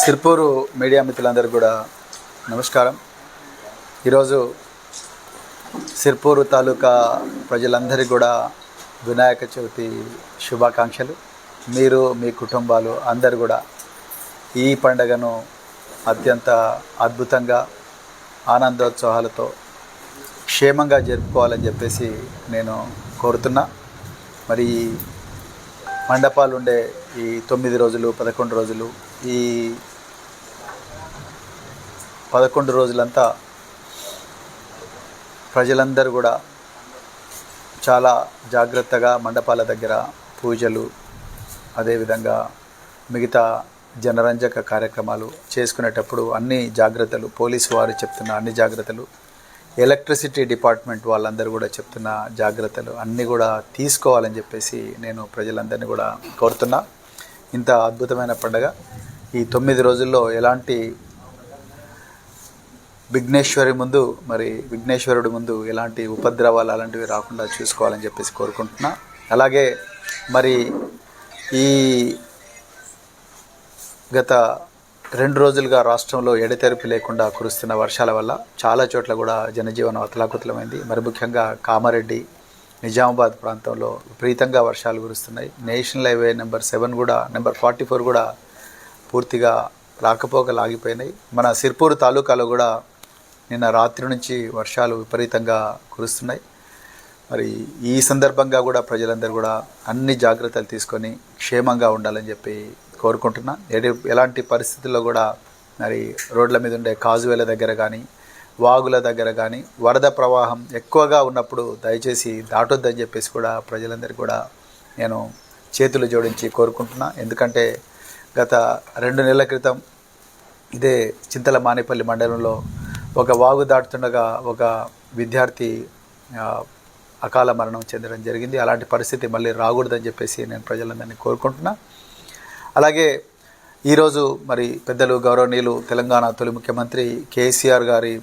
Sirpur media మిత్రులందరూ కూడా నమస్కారం. ఈరోజు సిర్పూరు తాలూకా ప్రజలందరికీ కూడా వినాయక చవితి శుభాకాంక్షలు. మీరు మీ కుటుంబాలు అందరు కూడా ఈ పండగను అత్యంత అద్భుతంగా ఆనందోత్సవాలతో క్షేమంగా జరుపుకోవాలని చెప్పేసి నేను కోరుతున్నా. మరి మండపాలు ఉండే ఈ తొమ్మిది రోజులు పదకొండు రోజులు ఈ పదకొండు రోజులంతా ప్రజలందరూ కూడా చాలా జాగ్రత్తగా మండపాల దగ్గర పూజలు అదేవిధంగా మిగతా జనరంజక కార్యక్రమాలు చేసుకునేటప్పుడు అన్ని జాగ్రత్తలు పోలీసు వారు చెప్తున్న అన్ని జాగ్రత్తలు ఎలక్ట్రిసిటీ డిపార్ట్మెంట్ వాళ్ళందరూ కూడా చెప్తున్న జాగ్రత్తలు అన్నీ కూడా తీసుకోవాలని చెప్పేసి నేను ప్రజలందరినీ కూడా కోరుతున్నా. ఇంత అద్భుతమైన పండుగ. ఈ తొమ్మిది రోజుల్లో ఎలాంటి విఘ్నేశ్వరి ముందు మరి విఘ్నేశ్వరుడి ముందు ఎలాంటి ఉపద్రవాలు అలాంటివి రాకుండా చూసుకోవాలని చెప్పేసి కోరుకుంటున్నా. అలాగే మరి ఈ గత రెండు రోజులుగా రాష్ట్రంలో ఎడతెరిపి లేకుండా కురుస్తున్న వర్షాల వల్ల చాలా చోట్ల కూడా జనజీవనం అతలాకుతలమైంది. మరి ముఖ్యంగా కామారెడ్డి నిజామాబాద్ ప్రాంతంలో విపరీతంగా వర్షాలు కురుస్తున్నాయి. నేషనల్ హైవే నెంబర్ సెవెన్ కూడా నెంబర్ ఫార్టీ ఫోర్ కూడా పూర్తిగా రాకపోకలు ఆగిపోయినాయి మన సిర్పూర్ తాలూకాలో కూడా నిన్న రాత్రి నుంచి వర్షాలు విపరీతంగా కురుస్తున్నాయి. మరి ఈ సందర్భంగా కూడా ప్రజలందరూ కూడా అన్ని జాగ్రత్తలు తీసుకొని క్షేమంగా ఉండాలని చెప్పి కోరుకుంటున్నా. ఎడి ఎలాంటి పరిస్థితుల్లో కూడా మరి రోడ్ల మీద ఉండే కాజువేల దగ్గర కానీ వాగుల దగ్గర కానీ వరద ప్రవాహం ఎక్కువగా ఉన్నప్పుడు దయచేసి దాటొద్దని చెప్పేసి కూడా ప్రజలందరికీ కూడా నేను చేతులు జోడించి కోరుకుంటున్నా. ఎందుకంటే గత రెండు నెలల క్రితం ఇదే చింతల మానేపల్లి మండలంలో ఒక వాగు దాటుతుండగా ఒక విద్యార్థి అకాల మరణం చెందడం జరిగింది. అలాంటి పరిస్థితి మళ్ళీ రాకూడదని చెప్పేసి నేను ప్రజలందరినీ కోరుకుంటున్నా. అలాగే ఈరోజు మరి పెద్దలు గౌరవనీయులు తెలంగాణ తొలి ముఖ్యమంత్రి కేసీఆర్ గారి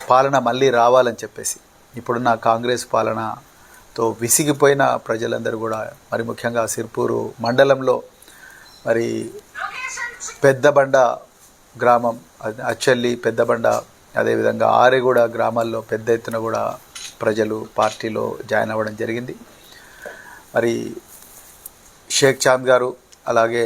పాలన మళ్ళీ రావాలని చెప్పేసి ఇప్పుడున్న కాంగ్రెస్ పాలనతో విసిగిపోయిన ప్రజలందరూ కూడా మరి ముఖ్యంగా సిర్పూరు మండలంలో మరి పెద్దబండ గ్రామం అచ్చల్లి పెద్దబండ అదేవిధంగా ఆరెగూడ గ్రామాల్లో పెద్ద ఎత్తున కూడా ప్రజలు పార్టీలో జాయిన్ అవ్వడం జరిగింది. మరి షేక్ చాంద్ గారు అలాగే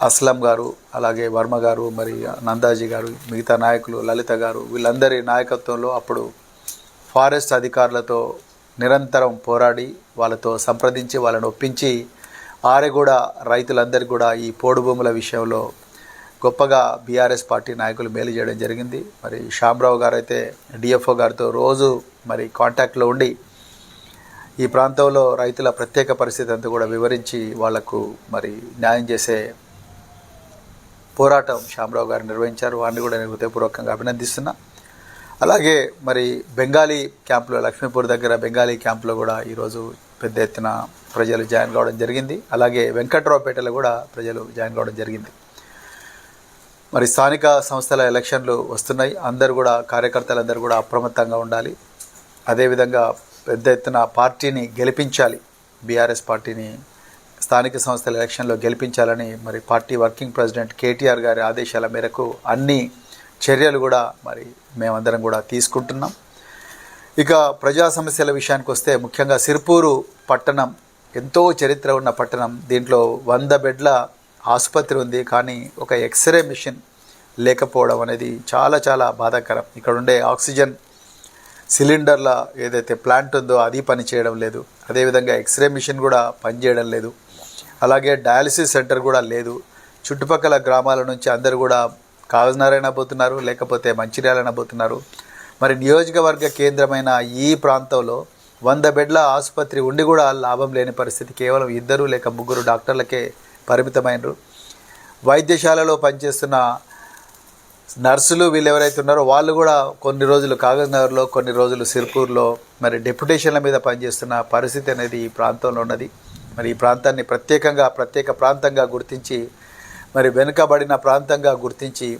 అస్లం గారు అలాగే వర్మ గారు మరి నందాజీ గారు మిగతా నాయకులు లలిత గారు వీళ్ళందరి నాయకత్వంలో అప్పుడు ఫారెస్ట్ అధికారులతో నిరంతరం పోరాడి వాళ్ళతో సంప్రదించి వాళ్ళని ఒప్పించి ఆరెగూడ రైతులందరికీ కూడా ఈ పోడు భూముల విషయంలో గొప్పగా బీఆర్ఎస్ పార్టీ నాయకులు మేలు చేయడం జరిగింది. మరి శ్యామరావు గారు అయితే డిఎఫ్ఓ గారితో రోజు మరి కాంటాక్ట్లో ఉండి ఈ ప్రాంతంలో రైతుల ప్రత్యేక పరిస్థితి అంతా కూడా వివరించి వాళ్ళకు మరి న్యాయం చేసే పోరాటం శ్యామరావు గారు నిర్వహించారు. వారిని కూడా నేను హృదయపూర్వకంగా అభినందిస్తున్నా. అలాగే మరి బెంగాలీ క్యాంపులో లక్ష్మీపూర్ దగ్గర బెంగాలీ క్యాంపులో కూడా ఈరోజు పెద్ద ఎత్తున ప్రజలు జాయిన్ కావడం జరిగింది. అలాగే వెంకట్రావుపేటలో కూడా ప్రజలు జాయిన్ కావడం జరిగింది. మరి స్థానిక సంస్థల ఎలక్షన్లు వస్తున్నాయి. అందరూ కూడా కార్యకర్తలందరూ కూడా అప్రమత్తంగా ఉండాలి. అదేవిధంగా పెద్ద ఎత్తున పార్టీని గెలిపించాలి. బీఆర్ఎస్ పార్టీని స్థానిక సంస్థల ఎలక్షన్లో గెలిపించాలని మరి పార్టీ వర్కింగ్ ప్రెసిడెంట్ కేటీఆర్ గారి ఆదేశాల మేరకు అన్ని చర్యలు కూడా మరి మేమందరం కూడా తీసుకుంటున్నాం. ఇక ప్రజా సమస్యల విషయానికి వస్తే ముఖ్యంగా సిర్పూరు పట్టణం ఎంతో చరిత్ర ఉన్న పట్టణం. దీంట్లో వంద బెడ్ల ఆసుపత్రి ఉంది. కానీ ఒక ఎక్స్రే మిషన్ లేకపోవడం అనేది చాలా చాలా బాధాకరం. ఇక్కడ ఉండే ఆక్సిజన్ సిలిండర్ల ఏదైతే ప్లాంట్ ఉందో అది పని చేయడం లేదు. అదేవిధంగా ఎక్స్రే మిషన్ కూడా పనిచేయడం లేదు. అలాగే డయాలసిస్ సెంటర్ కూడా లేదు. చుట్టుపక్కల గ్రామాల నుంచి అందరూ కూడా కాగజనారాయణ పోతున్నారు లేకపోతే మంచిర్యాలన పోతున్నారు. మరి నియోజకవర్గ కేంద్రమైన ఈ ప్రాంతంలో వంద బెడ్ల ఆసుపత్రి ఉండి కూడా లాభం లేని పరిస్థితి. కేవలం ఇద్దరు లేక ముగ్గురు డాక్టర్లకే పరిమితమైనరు. వైద్యశాలలో పనిచేస్తున్న నర్సులు వీళ్ళు ఎవరైతే ఉన్నారో వాళ్ళు కూడా కొన్ని రోజులు కాగజ్నగర్లో కొన్ని రోజులు సిర్పూర్లో మరి డెప్యుటేషన్ల మీద పనిచేస్తున్న పరిస్థితి అనేది ఈ ప్రాంతంలో ఉన్నది. మరి ఈ ప్రాంతాన్ని ప్రత్యేకంగా ప్రత్యేక ప్రాంతంగా గుర్తించి మరి వెనుకబడిన ప్రాంతంగా గుర్తించి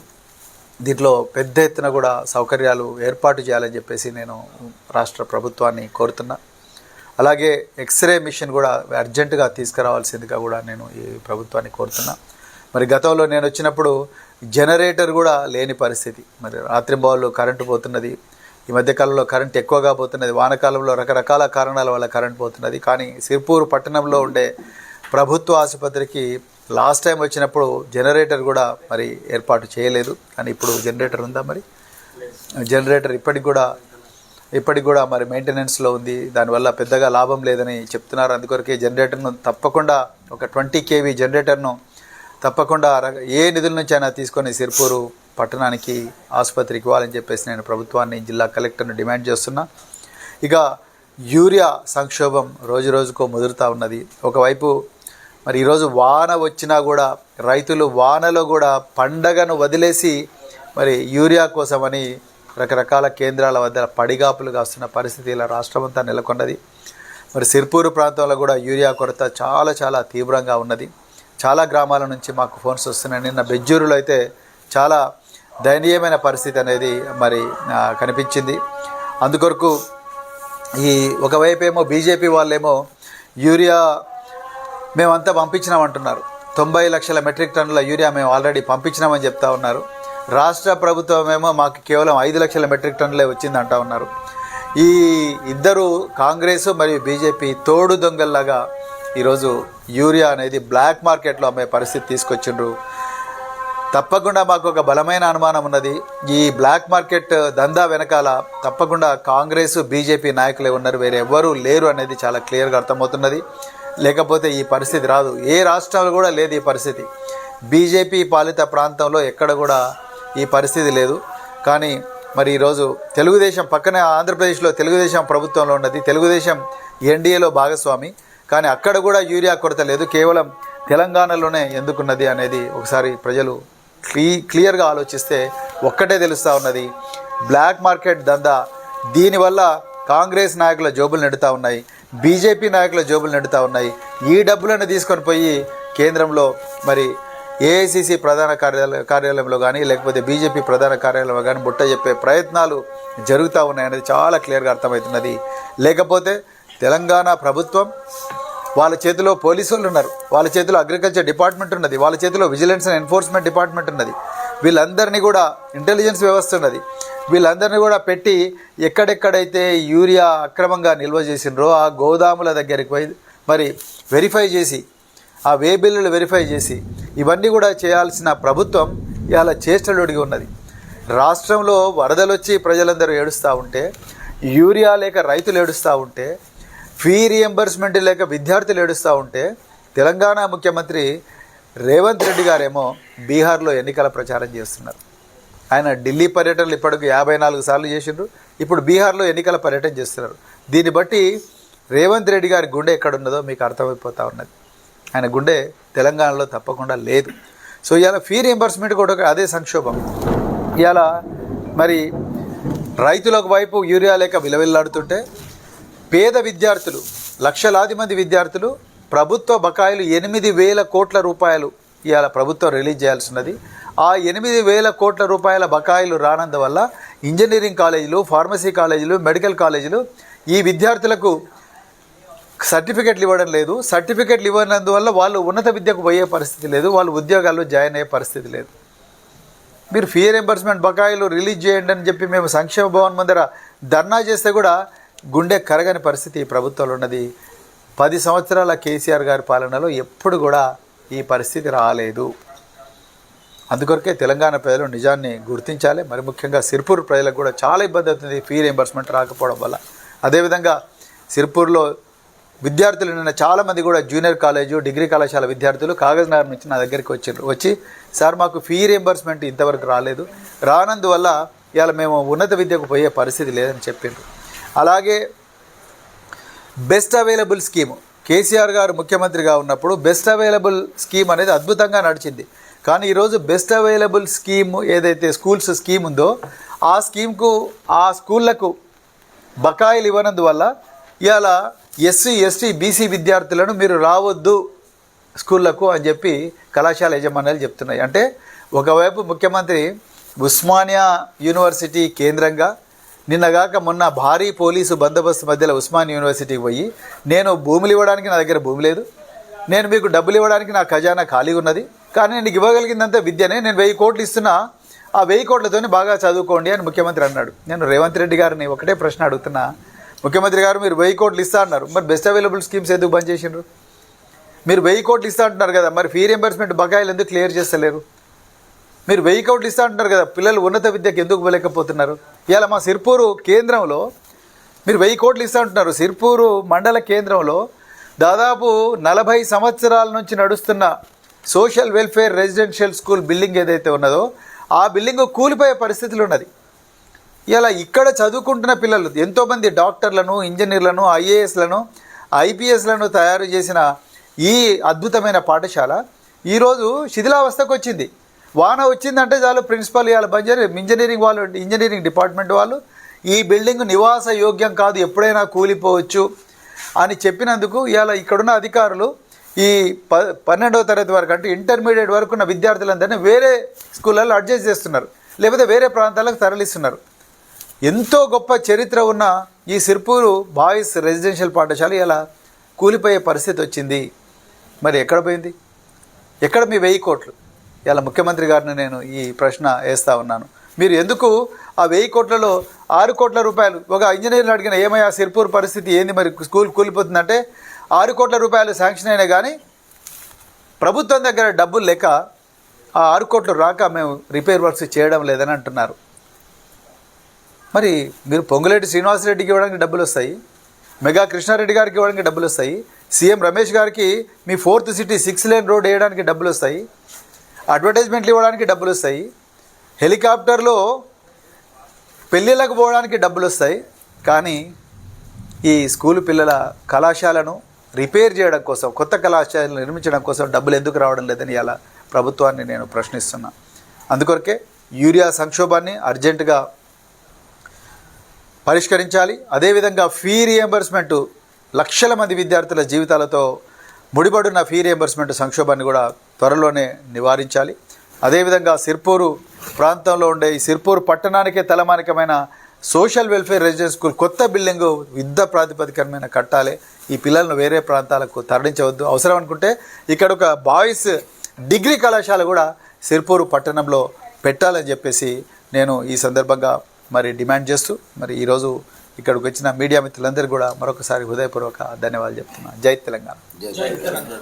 దీంట్లో పెద్ద ఎత్తున కూడా సౌకర్యాలు ఏర్పాటు చేయాలని చెప్పేసి నేను రాష్ట్ర ప్రభుత్వాన్ని కోరుతున్నా. అలాగే ఎక్స్రే మిషన్ కూడా అర్జెంటుగా తీసుకురావాల్సిందిగా కూడా నేను ఈ ప్రభుత్వాన్ని కోరుతున్నా. మరి గతంలో నేను వచ్చినప్పుడు జనరేటర్ కూడా లేని పరిస్థితి. మరి రాత్రింబావులు కరెంటు పోతున్నది. ఈ మధ్యకాలంలో కరెంట్ ఎక్కువగా పోతున్నది. వానకాలంలో రకరకాల కారణాల వల్ల కరెంట్ పోతున్నది. కానీ సిర్పూర్ పట్టణంలో ఉండే ప్రభుత్వ ఆసుపత్రికి లాస్ట్ టైం వచ్చినప్పుడు జనరేటర్ కూడా మరి ఏర్పాటు చేయలేదు. కానీ ఇప్పుడు జనరేటర్ ఉందా మరి? జనరేటర్ ఇప్పటికి కూడా ఇప్పటికి కూడా మరి మెయింటెనెన్స్లో ఉంది. దానివల్ల పెద్దగా లాభం లేదని చెప్తున్నారు. అందుకొరకే జనరేటర్ను తప్పకుండా ఒక ట్వంటీ కేవీ జనరేటర్ను తప్పకుండా ఏ నిధుల నుంచి అయినా తీసుకొని సిర్పూరు పట్టణానికి ఆసుపత్రికి ఇవ్వాలని చెప్పేసి నేను ప్రభుత్వాన్ని జిల్లా కలెక్టర్ను డిమాండ్ చేస్తున్నా. ఇక యూరియా సంక్షోభం రోజు రోజుకో ముదురుతూ ఉన్నది. ఒకవైపు మరి ఈరోజు వాన వచ్చినా కూడా రైతులు వానలో కూడా పండగను వదిలేసి మరి యూరియా కోసమని రకరకాల కేంద్రాల వద్ద పడిగాపులు కాస్తున్న పరిస్థితి ఇలా రాష్ట్రమంతా నెలకొన్నది. మరి సిర్పూరు ప్రాంతంలో కూడా యూరియా కొరత చాలా చాలా తీవ్రంగా ఉన్నది. చాలా గ్రామాల నుంచి మాకు ఫోన్స్ వస్తున్నాయి. నిన్న బెజ్జూరులో అయితే చాలా దయనీయమైన పరిస్థితి అనేది మరి కనిపించింది. అందుకొరకు ఈ ఒకవైపు ఏమో బీజేపీ వాళ్ళేమో యూరియా మేమంతా పంపించినామంటున్నారు. తొంభై లక్షల మెట్రిక్ టన్నుల యూరియా మేము ఆల్రెడీ పంపించినామని చెప్తా ఉన్నారు. రాష్ట్ర ప్రభుత్వం ఏమో మాకు కేవలం ఐదు లక్షల మెట్రిక్ టన్నులే వచ్చింది అంటా ఉన్నారు. ఈ ఇద్దరు కాంగ్రెస్ మరియు బీజేపీ తోడు దొంగల్లాగా ఈరోజు యూరియా అనేది బ్లాక్ మార్కెట్లో అమ్మే పరిస్థితి తీసుకొచ్చిండ్రు. తప్పకుండా మాకు ఒక బలమైన అనుమానం ఉన్నది. ఈ బ్లాక్ మార్కెట్ దందా వెనకాల తప్పకుండా కాంగ్రెస్ బీజేపీ నాయకులే ఉన్నారు. వేరే ఎవ్వరూ లేరు అనేది చాలా క్లియర్గా అర్థమవుతున్నది. లేకపోతే ఈ పరిస్థితి రాదు. ఏ రాష్ట్రాలు కూడా లేదు ఈ పరిస్థితి. బీజేపీ పాలిత ప్రాంతంలో ఎక్కడ కూడా ఈ పరిస్థితి లేదు. కానీ మరి ఈరోజు తెలుగుదేశం పక్కనే ఆంధ్రప్రదేశ్లో తెలుగుదేశం ప్రభుత్వంలో ఉన్నది. తెలుగుదేశం ఎన్డీఏలో భాగస్వామి. కానీ అక్కడ కూడా యూరియా కొరత లేదు. కేవలం తెలంగాణలోనే ఎందుకున్నది అనేది ఒకసారి ప్రజలు క్లీ క్లియర్గా ఆలోచిస్తే ఒక్కటే తెలుస్తూ ఉన్నది. బ్లాక్ మార్కెట్ దందా. దీనివల్ల కాంగ్రెస్ నాయకుల జోబులు నెడుతూ ఉన్నాయి బీజేపీ నాయకుల జోబులు నెడుతూ ఉన్నాయి. ఈ డబ్బులను తీసుకొని పోయి కేంద్రంలో మరి ఏఐసిసి ప్రధాన కార్యాలయ కార్యాలయంలో కానీ లేకపోతే బీజేపీ ప్రధాన కార్యాలయంలో కానీ బుట్ట చెప్పే ప్రయత్నాలు జరుగుతూ ఉన్నాయనేది చాలా క్లియర్గా అర్థమవుతున్నది. లేకపోతే తెలంగాణ ప్రభుత్వం వాళ్ళ చేతిలో పోలీసు వాళ్ళు ఉన్నారు వాళ్ళ చేతిలో అగ్రికల్చర్ డిపార్ట్మెంట్ ఉన్నది వాళ్ళ చేతిలో విజిలెన్స్ అండ్ ఎన్ఫోర్స్మెంట్ డిపార్ట్మెంట్ ఉన్నది. వీళ్ళందరినీ కూడా ఇంటెలిజెన్స్ వ్యవస్థ ఉన్నది. వీళ్ళందరినీ కూడా పెట్టి ఎక్కడెక్కడైతే యూరియా అక్రమంగా నిల్వ చేసిండ్రో ఆ గోదాముల దగ్గరికి పోయి మరి వెరిఫై చేసి ఆ వే బిల్లులు వెరిఫై చేసి ఇవన్నీ కూడా చేయాల్సిన ప్రభుత్వం ఇవాళ చేష్టలుడిగి ఉన్నది. రాష్ట్రంలో వరదలు వచ్చి ప్రజలందరూ ఏడుస్తూ ఉంటే యూరియా లేక రైతులు ఏడుస్తూ ఉంటే ఫీ రియంబర్స్మెంట్ లేక విద్యార్థులు ఏడుస్తూ ఉంటే తెలంగాణ ముఖ్యమంత్రి రేవంత్ రెడ్డి గారేమో బీహార్లో ఎన్నికల ప్రచారం చేస్తున్నారు. ఆయన ఢిల్లీ పర్యటనలు ఇప్పటికి యాభై నాలుగు సార్లు చేసిండ్రు. ఇప్పుడు బీహార్లో ఎన్నికల పర్యటన చేస్తున్నారు. దీన్ని బట్టి రేవంత్ రెడ్డి గారి గుండె ఎక్కడున్నదో మీకు అర్థమైపోతూ ఉన్నది. ఆయన గుండె తెలంగాణలో తప్పకుండా లేదు. సో ఇవాళ ఫీ రియంబర్స్మెంట్ కూడా ఒక అదే సంక్షోభం. ఇవాళ మరి రైతులకు వైపు యూరియా లేక విలవిల్లాడుతుంటే పేద విద్యార్థులు లక్షలాది మంది విద్యార్థులు ప్రభుత్వ బకాయిలు ఎనిమిది వేల కోట్ల రూపాయలు ఇవాళ ప్రభుత్వం రిలీజ్ చేయాల్సినది ఆ ఎనిమిది వేల కోట్ల రూపాయల బకాయిలు రానందువల్ల ఇంజనీరింగ్ కాలేజీలు ఫార్మసీ కాలేజీలు మెడికల్ కాలేజీలు ఈ విద్యార్థులకు సర్టిఫికెట్లు ఇవ్వడం లేదు. సర్టిఫికెట్లు ఇవ్వనందువల్ల వాళ్ళు ఉన్నత విద్యకు పోయే పరిస్థితి లేదు. వాళ్ళు ఉద్యోగాల్లో జాయిన్ అయ్యే పరిస్థితి లేదు. మీరు ఫీ రింబర్స్మెంట్ బకాయిలు రిలీజ్ చేయండి అని చెప్పి మేము సంక్షేమ భవన్ ముందర ధర్నా చేస్తే కూడా గుండె కరగని పరిస్థితి ఈ ప్రభుత్వంలో ఉన్నది. పది సంవత్సరాల కేసీఆర్ గారి పాలనలో ఎప్పుడు కూడా ఈ పరిస్థితి రాలేదు. అందుకొరకే తెలంగాణ ప్రజలు నిజాన్ని గుర్తించాలి. మరి ముఖ్యంగా సిర్పూర్ ప్రజలకు కూడా చాలా ఇబ్బంది అవుతుంది ఫీ రింబర్స్మెంట్ రాకపోవడం వల్ల. అదేవిధంగా సిర్పూర్లో విద్యార్థులు నిన్న చాలామంది కూడా జూనియర్ కాలేజు డిగ్రీ కళాశాల విద్యార్థులు కాగజ్నగర్ నుంచి నా దగ్గరికి వచ్చారు. వచ్చి సార్ మాకు ఫీ రియంబర్స్మెంట్ ఇంతవరకు రాలేదు. రానందువల్ల ఇవాళ మేము ఉన్నత విద్యకు పోయే పరిస్థితి లేదని చెప్పిండ్రు. అలాగే బెస్ట్ అవైలబుల్ స్కీమ్ కేసీఆర్ గారు ముఖ్యమంత్రిగా ఉన్నప్పుడు బెస్ట్ అవైలబుల్ స్కీమ్ అనేది అద్భుతంగా నడిచింది. కానీ ఈరోజు బెస్ట్ అవైలబుల్ స్కీమ్ ఏదైతే స్కూల్స్ స్కీమ్ ఉందో ఆ స్కీమ్కు ఆ స్కూళ్ళకు బకాయిలు ఇవ్వనందువల్ల ఇవాళ ఎస్సీ ఎస్టీ బీసీ విద్యార్థులను మీరు రావద్దు స్కూళ్ళకు అని చెప్పి కళాశాల యజమానులు చెప్తున్నాయి. అంటే ఒకవైపు ముఖ్యమంత్రి ఉస్మానియా యూనివర్సిటీ కేంద్రంగా నిన్నగాక మొన్న భారీ పోలీసు బందోబస్తు మధ్యలో ఉస్మాన్ యూనివర్సిటీకి పోయి నేను భూములు ఇవ్వడానికి నా దగ్గర భూమి లేదు నేను మీకు డబ్బులు ఇవ్వడానికి నా ఖజానా ఖాళీగా ఉన్నది కానీ నేను నీకు ఇవ్వగలిగిందంతా విద్యనే. నేను వెయ్యి కోట్లు ఇస్తున్నా. ఆ వెయ్యి కోట్లతోనే బాగా చదువుకోండి అని ముఖ్యమంత్రి అన్నాడు. నేను రేవంత్ రెడ్డి గారిని ఒకటే ప్రశ్న అడుగుతున్నా. ముఖ్యమంత్రి గారు మీరు వెయ్యి కోట్లు ఇస్తా అన్నారు. మరి బెస్ట్ అవైలబుల్ స్కీమ్స్ ఎందుకు బంద్ చేసిండ్రు? మీరు వెయ్యి కోట్లు ఇస్తా అంటున్నారు కదా. మరి ఫీ రియంబర్స్మెంట్ బకాయిలు ఎందుకు క్లియర్ చేస్తలేరు? మీరు వెయ్యి కోట్లు ఇస్తా అంటున్నారు కదా. పిల్లలు ఉన్నత విద్యకు ఎందుకు పోలేకపోతున్నారు ఇవాళ మా సిర్పూరు కేంద్రంలో మీరు వెయ్యి కోట్లు ఇస్తా అంటున్నారు. సిర్పూరు మండల కేంద్రంలో దాదాపు నలభై సంవత్సరాల నుంచి నడుస్తున్న social welfare residential school building ఏదైతే ఉన్నదో ఆ బిల్డింగ్ కూలిపోయే పరిస్థితులు ఉన్నది. ఇలా ఇక్కడ చదువుకుంటున్న పిల్లలు ఎంతోమంది డాక్టర్లను ఇంజనీర్లను ఐఏఎస్లను ఐపీఎస్లను తయారు చేసిన ఈ అద్భుతమైన పాఠశాల ఈరోజు శిథిలావస్థకు వచ్చింది. వాన వచ్చిందంటే చాలు ప్రిన్సిపల్ ఇవాళ బంజర్ ఇంజనీరింగ్ వాళ్ళు ఇంజనీరింగ్ డిపార్ట్మెంట్ వాళ్ళు ఈ బిల్డింగ్ నివాస యోగ్యం కాదు ఎప్పుడైనా కూలిపోవచ్చు అని చెప్పినందుకు ఇవాళ ఇక్కడున్న అధికారులు ఈ ప పన్నెండవ తరగతి వరకు అంటే ఇంటర్మీడియట్ వరకు ఉన్న విద్యార్థులందరినీ వేరే స్కూళ్ళల్లో అడ్జస్ట్ చేస్తున్నారు. లేకపోతే వేరే ప్రాంతాలకు తరలిస్తున్నారు. ఎంతో గొప్ప చరిత్ర ఉన్న ఈ సిర్పూరు బాయ్స్ రెసిడెన్షియల్ పాఠశాల ఇలా కూలిపోయే పరిస్థితి వచ్చింది. మరి ఎక్కడ పోయింది? ఎక్కడ మీ వెయ్యి కోట్లు? ఇలా ముఖ్యమంత్రి గారిని నేను ఈ ప్రశ్న వేస్తా ఉన్నాను. మీరు ఎందుకు ఆ వెయ్యి కోట్లలో ఆరు కోట్ల రూపాయలు? ఒక ఇంజనీర్ని అడిగిన ఏమయ్యా సిర్పూర్ పరిస్థితి ఏంది? మరి స్కూల్ కూలిపోతుందంటే ఆరు కోట్ల రూపాయలు శాంక్షన్ అయినా కానీ ప్రభుత్వం దగ్గర డబ్బులు లేక ఆ ఆరు కోట్లు రాక మేము రిపేర్ వర్క్స్ చేయడం లేదని అంటున్నారు. మరి మీరు పొంగులేటి శ్రీనివాసరెడ్డికి ఇవ్వడానికి డబ్బులు వస్తాయి మెగా కృష్ణారెడ్డి గారికి ఇవ్వడానికి డబ్బులు వస్తాయి సీఎం రమేష్ గారికి మీ fourth city six lane road వేయడానికి డబ్బులు వస్తాయి అడ్వర్టైజ్మెంట్లు ఇవ్వడానికి డబ్బులు వస్తాయి హెలికాప్టర్లో పెళ్ళిళ్ళకు పోవడానికి డబ్బులు వస్తాయి. కానీ ఈ స్కూల్ పిల్లల కళాశాలను రిపేర్ చేయడం కోసం కొత్త కళాశాలను నిర్మించడం కోసం డబ్బులు ఎందుకు రావడం లేదని ఇలా ప్రభుత్వాన్ని నేను ప్రశ్నిస్తున్నా. అందుకొరకే యూరియా సంక్షోభాన్ని అర్జెంటుగా పరిష్కరించాలి. అదేవిధంగా ఫీ రియంబర్స్మెంట్ లక్షల మంది విద్యార్థుల జీవితాలతో ముడిపడున్న ఫీ రియంబర్స్మెంట్ సంక్షోభాన్ని కూడా త్వరలోనే నివారించాలి. అదేవిధంగా సిర్పూరు ప్రాంతంలో ఉండే ఈ సిర్పూరు పట్టణానికే తలమానికమైన సోషల్ వెల్ఫేర్ రెసిడెన్స్ స్కూల్ కొత్త బిల్డింగ్ యుద్ధ ప్రాతిపదికమైన కట్టాలి. ఈ పిల్లలను వేరే ప్రాంతాలకు తరలించవద్దు. అవసరం అనుకుంటే ఇక్కడ ఒక బాయ్స్ డిగ్రీ కళాశాల కూడా సిర్పూరు పట్టణంలో పెట్టాలని చెప్పేసి నేను ఈ సందర్భంగా మరి డిమాండ్ చేస్తూ మరి ఈరోజు ఇక్కడికి వచ్చిన మీడియా మిత్రులందరూ కూడా మరొకసారి హృదయపూర్వక ధన్యవాదాలు చెప్తున్నాను జై తెలంగాణ. జై తెలంగాణ.